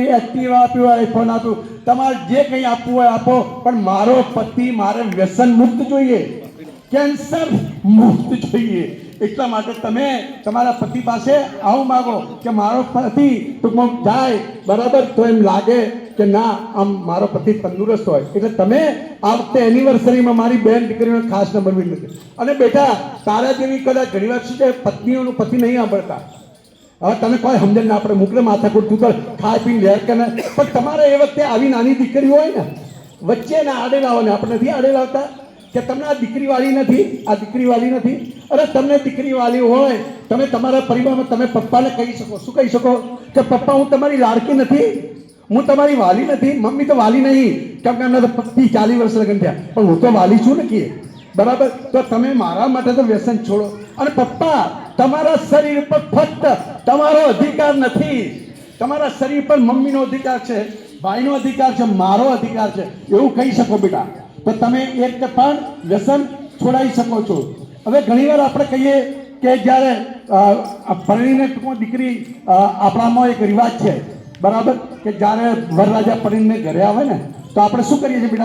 Activa આપ્યું iPhone આપ્યું. તમારે જે કંઈ આપવું હોય આપો, પણ મારો પતિ મારે વ્યસન મુક્ત જોઈએ. કેન્સર મુક્ત જોઈએ. એટલા માટે તમે તમારા પતિ પાસે આવું માગો કે મારો પતિ ટૂંકમાં જાય, બરાબર? તો એમ લાગે કે ના, આમ મારો પતિ તંદુરસ્ત હોય. એટલે તમે આ વખતે એનિવર્સરીમાં મારી બેન દીકરીનો ખાસ નંબર મેળવી અને બેટા, તારા જેવી કદાચ ઘણી વાર શું છે, પત્નીઓનું પતિ નહીં સાંભળતા. હવે તને કોઈ સમજણ ના પડે, મોકલે માથાકૂટ, તું કર ખાઈ પીને લેર કે પણ તમારે એ વખતે આવી નાની દીકરી હોય ને વચ્ચે ના આડે આપણે નથી આડે લાવતા કે તમને આ દીકરી વાળી નથી, આ દીકરી વાળી નથી. અરે તમને દીકરી વાળી હોય, તમે તમારા પરિવારમાં તમે પપ્પાને કહી શકો. શું કહી શકો? કે પપ્પા, હું તમારી લાડકી નથી, હું તમારી વાલી નથી, મમ્મી તો વાલી નહીં. કેમ કે એમના તો પચીસ ચાલીસ વર્ષ લગ્ન થયા. પણ હું તો વાલી છું ને કે બરાબર? તો તમે મારા માટે તો વ્યસન છોડો. અને પપ્પા તમારા શરીર પર ફક્ત તમારો અધિકાર નથી. તમારા શરીર પર મમ્મીનો અધિકાર છે, ભાઈનો અધિકાર છે, મારો અધિકાર છે. એવું કહી શકો બેટા. તો તમે એક પણ વ્યસન છોડાવી શકો છો. હવે ઘણીવાર આપણે કહીએ કે જ્યારે પરણીને ટૂંકમાં દીકરી આપણામાં એક રિવાજ છે. બરાબર? કે જ્યારે વરરાજા પરણીને ઘરે આવે ને, તો આપણે શું કરીએ છીએ બેટા?